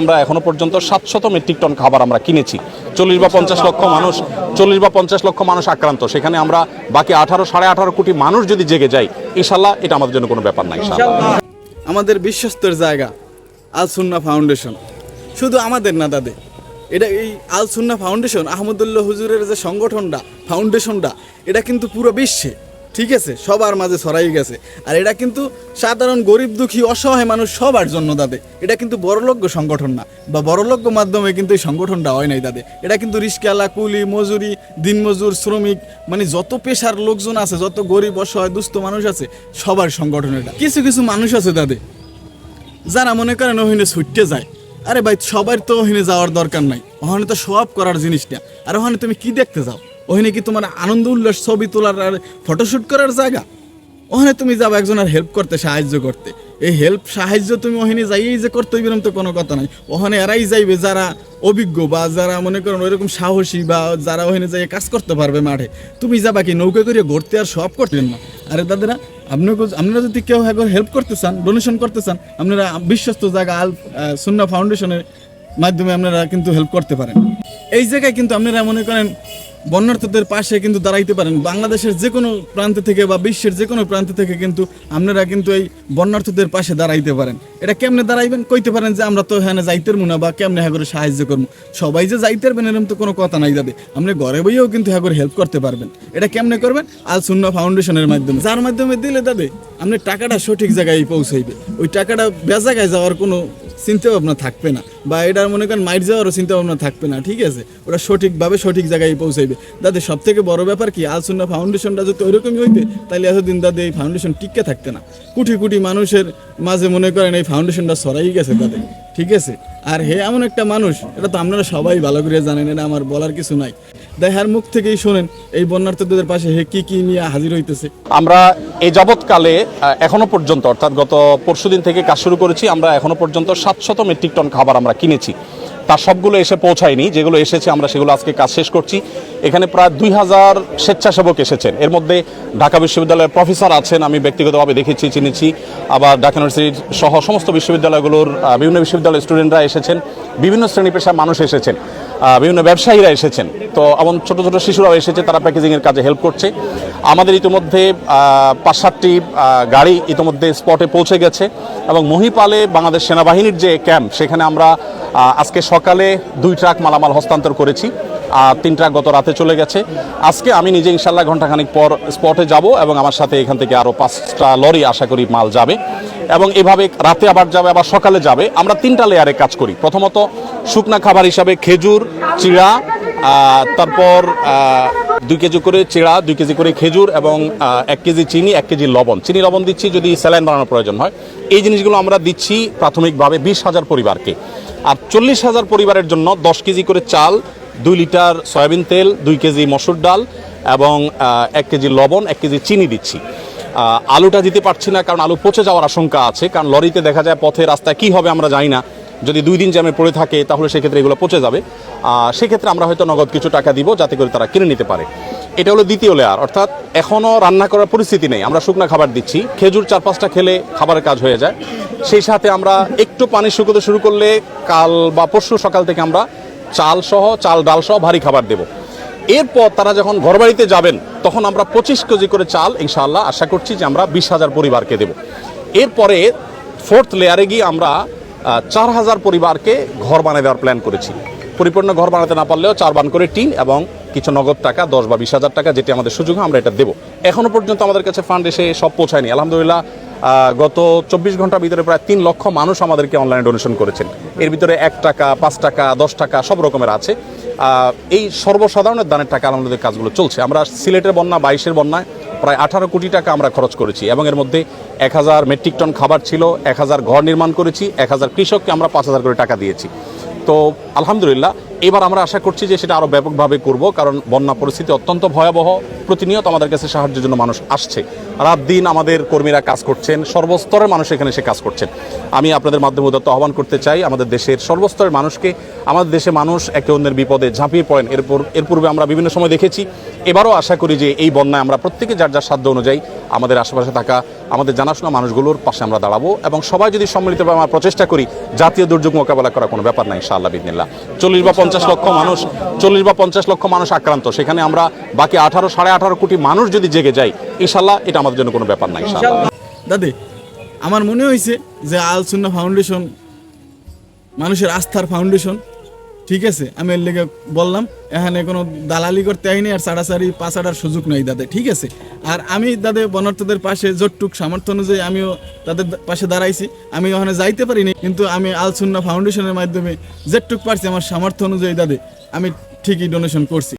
আমরা এখনও পর্যন্ত সাতশত মেট্রিক টন খাবার আমরা কিনেছি। চল্লিশ বা পঞ্চাশ লক্ষ মানুষ, চল্লিশ বা পঞ্চাশ লক্ষ মানুষ আক্রান্ত। সেখানে আমরা বাকি আঠারো, সাড়ে আঠারো কোটি মানুষ যদি জেগে যাই ইনশাল্লাহ এটা আমাদের জন্য কোনো ব্যাপার না, ইনশাল্লাহ। আমাদের বিশ্বস্তর জায়গা আল সুন্না ফাউন্ডেশন। শুধু আমাদের না, দাদে। এটা এই আল সুন্না ফাউন্ডেশন আহমদুল্লাহ হুজুরের যে সংগঠনটা, ফাউন্ডেশনটা, এটা কিন্তু পুরো বিশ্বে। ঠিক আছে, সবার মাঝে ছড়াই গেছে। আর এটা কিন্তু সাধারণ গরিব, দুঃখী, অসহায় মানুষ সবার জন্য দাদে। এটা কিন্তু বড়লজ্ঞ সংগঠন না, বা বড়লজ্ঞ মাধ্যমে কিন্তু এই সংগঠনটা হয় নাই দাদে। এটা কিন্তু রিস্কালা কুলি, মজুরি, দিনমজুর, শ্রমিক মানে যত পেশার লোকজন আছে, যত গরিব, অসহায়, দুস্থ মানুষ আছে, সবার সংগঠন এটা। কিছু কিছু মানুষ আছে দাদে, যারা মনে করেন ওখানে ছুটতে যায়। আরে ভাই, সবার তো ওখানে যাওয়ার দরকার নাই। ওখানে তো আপ করার জিনিসটা। আর ওখানে তুমি কি দেখতে যাও? ওখানে কি তোমার আনন্দ উল্লাস ছবি তোলার আর ফটোশুট করার জায়গা? ওখানে তুমি যাব একজনের হেল্প করতে, সাহায্য করতে। এই হেল্প সাহায্য তুমি ওখানে যাইয়েই যে করতে হইবে তো কোনো কথা নাই। ওখানে এরাই যাইবে, যারা অভিজ্ঞ বা যারা মনে করেন ওইরকম সাহসী বা যারা ওখানে যাই কাজ করতে পারবে মাঠে, তুমি যাবা কি নৌকা করে ঘুরতে আর সব করতেন না? আরে দাদারা আপনার আপনারা যদি কেউ একবার হেল্প করতে চান ডোনেশন করতে চান, আপনারা বিশ্বস্ত জায়গা আল সুন্না ফাউন্ডেশনের মাধ্যমে আপনারা কিন্তু হেল্প করতে পারেন। এই জায়গায় কিন্তু আপনারা মনে করেন বন্যার্থদের পাশে কিন্তু দাঁড়াইতে পারেন। বাংলাদেশের যে কোনো প্রান্ত থেকে বা বিশ্বের যে কোনো প্রান্ত থেকে কিন্তু আপনারা কিন্তু এই বন্যার্থদের পাশে দাঁড়াইতে পারেন। এটা কেমনে দাঁড়াইবেন? কইতে পারেন যে, আমরা তো এখানে যাইতের মুনা বা কেমনে হ্যাঁ করে সাহায্য করব সবাই যে যাইতে পারবেন এরকম তো কোনো কথা নাই যাবে আপনি ঘরে বইয়েও কিন্তু হ্যাঁ করে হেল্প করতে পারবেন। এটা কেমনে করবেন? আল সুন্না ফাউন্ডেশনের মাধ্যমে। যার মাধ্যমে দিলে দাদে, আপনি টাকাটা সঠিক জায়গায় পৌঁছাইবে। ওই টাকাটা বেজাগায় যাওয়ার কোনো চিন্তা ভাবনা থাকবে না। বা এটার মনে করেন মাইট যাওয়ারও চিন্তা ভাবনা থাকবে না, ঠিক আছে? ওটা সঠিকভাবে সঠিক জায়গায় পৌঁছাইবে। দাদা সব থেকে বড় ব্যাপার কি, আলসুন্না ফাউন্ডেশনটা যদি ওইরকমই হইতে তাহলে এতদিন দাদা এই ফাউন্ডেশন টিকে থাকতে না। কোটি কোটি মানুষের মাঝে মনে করেন এই ফাউন্ডেশনটা সরাই গেছে তাদের, ঠিক আছে? আর হে, এমন একটা মানুষ, এটা তো আপনারা সবাই ভালো করে জানেন, এটা আমার বলার কিছু নাই। দেখার মুখ থেকেই শোনেন, এই বন্যার্থীদের পাশে হে কি কি নিয়ে হাজির হইতেছে। আমরা এই যাবৎকালে এখনও পর্যন্ত, অর্থাৎ গত পরশুদিন থেকে কাজ শুরু করেছি, আমরা এখনও পর্যন্ত সাতশত মেট্রিক টন খাবার আমরা কিনেছি। তার সবগুলো এসে পৌঁছায়নি, যেগুলো এসেছে আমরা সেগুলো আজকে কাজ শেষ করছি। এখানে প্রায় দুই হাজার স্বেচ্ছাসেবক এসেছেন। এর মধ্যে ঢাকা বিশ্ববিদ্যালয়ের প্রফেসর আছেন, আমি ব্যক্তিগতভাবে দেখেছি, চিনেছি, আবার ঢাকা ইউনিভার্সিটির সহ সমস্ত বিশ্ববিদ্যালয়গুলোর বিভিন্ন বিশ্ববিদ্যালয়ের স্টুডেন্টরা এসেছেন, বিভিন্ন শ্রেণি পেশার মানুষ এসেছেন। বিভিন্ন ব্যবসায়ীরা এসেছেন। তো এমন ছোট ছোট শিশুরাও এসেছে, তারা প্যাকেজিংয়ের কাজে হেল্প করছে। আমাদের ইতিমধ্যে পাঁচ সাতটি গাড়ি ইতিমধ্যে স্পটে পৌঁছে গেছে এবং মহিপালে বাংলাদেশ সেনাবাহিনীর যে ক্যাম্প সেখানে আমরা আজকে সকালে দুই ট্রাক মালামাল হস্তান্তর করেছি। আর তিন ট্রাক গত রাতে চলে গেছে। আজকে আমি নিজে ইনশাল্লাহ ঘন্টাখানিক পর স্পটে যাব এবং আমার সাথে এখান থেকে আরও পাঁচটা লরি আশা করি মাল যাবে এবং এভাবে রাতে আবার যাবে, আবার সকালে যাবে। আমরা তিনটা লেয়ারে কাজ করি। প্রথমত শুকনা খাবার হিসাবে খেজুর, চিড়া তারপর দুই কেজি করে চিড়া, দুই কেজি করে খেজুর এবং এক কেজি চিনি, এক কেজি লবণ। চিনি, লবণ দিচ্ছি যদি স্যালাইন বানানোর প্রয়োজন হয়। এই জিনিসগুলো আমরা দিচ্ছি প্রাথমিকভাবে বিশ হাজার পরিবারকে। আর চল্লিশ হাজার পরিবারের জন্য দশ কেজি করে চাল দুই লিটার সয়াবিন তেল, দুই কেজি মসুর ডাল এবং এক কেজি লবণ, এক কেজি চিনি দিচ্ছি। আলুটা দিতে পারছি না কারণ আলু পচে যাওয়ার আশঙ্কা আছে, কারণ লরিতে দেখা যায় পথে রাস্তায় কি হবে আমরা জানি না। যদি দুই দিন জ্যামে পড়ে থাকে তাহলে সেক্ষেত্রে এগুলো পচে যাবে। সেক্ষেত্রে আমরা হয়তো নগদ কিছু টাকা দিব যাতে করে তারা কিনে নিতে পারে। এটা হলো দ্বিতীয় লেয়ার অর্থাৎ এখনও রান্না করার পরিস্থিতি নেই। আমরা শুকনা খাবার দিচ্ছি, খেজুর চার পাঁচটা খেলে খাবারের কাজ হয়ে যায়। সেই সাথে আমরা একটু পানি শুকোতে শুরু করলে কাল বা পরশু সকাল থেকে আমরা চাল সহ চাল ডাল সহ ভারী খাবার দেব। এরপর তারা যখন ঘরবাড়িতে যাবেন, তখন আমরা পঁচিশ কেজি করে চাল, ইনশাআল্লাহ আশা করছি যে আমরা বিশ হাজার পরিবারকে দেব। এরপরে ফোর্থ লেয়ারে গিয়ে আমরা চার হাজার পরিবারকে ঘর বানিয়ে দেওয়ার প্ল্যান করেছি। পরিপূর্ণ ঘর বানাতে না পারলেও চার বান করে টিন এবং কিছু নগদ টাকা, দশ বা বিশ হাজার টাকা, যেটি আমাদের সুযোগ আমরা এটা দেবো। এখনও পর্যন্ত আমাদের কাছে ফান্ড এসে সব পৌঁছায়নি। আলহামদুলিল্লাহ গত চব্বিশ ঘণ্টার ভিতরে প্রায় তিন লক্ষ মানুষ আমাদেরকে অনলাইনে ডোনেশন করেছেন। এর ভিতরে এক টাকা, পাঁচ টাকা, দশ টাকা, সব রকমের আছে। এই সর্বসাধারণের দানের টাকা আলহামদুলিল্লাহ কাজগুলো চলছে। আমরা সিলেটের বন্যা, বাইশের বন্যায় প্রায় আঠারো কোটি টাকা আমরা খরচ করেছি এবং এর মধ্যে এক হাজার মেট্রিক টন খাবার ছিল, এক হাজার ঘর নির্মাণ করেছি, এক হাজার কৃষককে আমরা পাঁচ হাজার করে টাকা দিয়েছি। তো আলহামদুলিল্লাহ, এবার আমরা আশা করছি যে সেটা আরও ব্যাপকভাবে করব, কারণ বন্যা পরিস্থিতি অত্যন্ত ভয়াবহ। প্রতিনিয়ত আমাদের কাছে সাহায্যের জন্য মানুষ আসছে। রাত দিন আমাদের কর্মীরা কাজ করছেন, সর্বস্তরের মানুষ এখানে এসে কাজ করছেন। আমি আপনাদের মাধ্যমে উদাত্ত আহ্বান করতে চাই, আমাদের দেশের সর্বস্তরের মানুষকে, আমাদের দেশে মানুষ একে অন্যের বিপদে ঝাঁপিয়ে পড়েন। এরপর এর পূর্বে আমরা বিভিন্ন সময় দেখেছি। এবারও আশা করি যে এই বন্যায় আমরা প্রত্যেকে যার যার সাধ্য অনুযায়ী আমাদের আশেপাশে থাকা, আমাদের জানাশোনা মানুষগুলোর পাশে আমরা দাঁড়াবো এবং সবাই যদি সম্মিলিতভাবে আমরা প্রচেষ্টা করি, জাতীয় দুর্যোগ মোকাবেলা করা কোনো ব্যাপার নাই, ইনশাআল্লাহ বিদিনিল্লাহ চল্লিশ বা পঞ্চাশ লক্ষ মানুষ, চল্লিশ বা পঞ্চাশ লক্ষ মানুষ আক্রান্ত, সেখানে আমরা বাকি আঠারো, সাড়ে আঠারো কোটি মানুষ যদি জেগে যাই ইনশাল্লাহ এটা আমাদের জন্য কোনো ব্যাপার নাই দাদি, আমার মনে হয়েছে যে আল সুন্না ফাউন্ডেশন মানুষের আস্থার ফাউন্ডেশন ঠিক আছে, আমি এর লেগে বললাম, এখানে কোনো দালালি করতে আইনি আর সাড়াসাড়ি পাশাড়ার সুযোগ নেই দাদে, ঠিক আছে? আর আমি দাদে বনার্থদের পাশে যতটুক সামর্থ্য অনুযায়ী আমিও তাদের পাশে দাঁড়াইছি, আমি ওখানে যাইতে পারিনি, কিন্তু আমি আলসুন্না ফাউন্ডেশনের মাধ্যমে যেটুক পারছি আমার সামর্থ্য অনুযায়ী দাদে, আমি ঠিকই ডোনেশন করছি।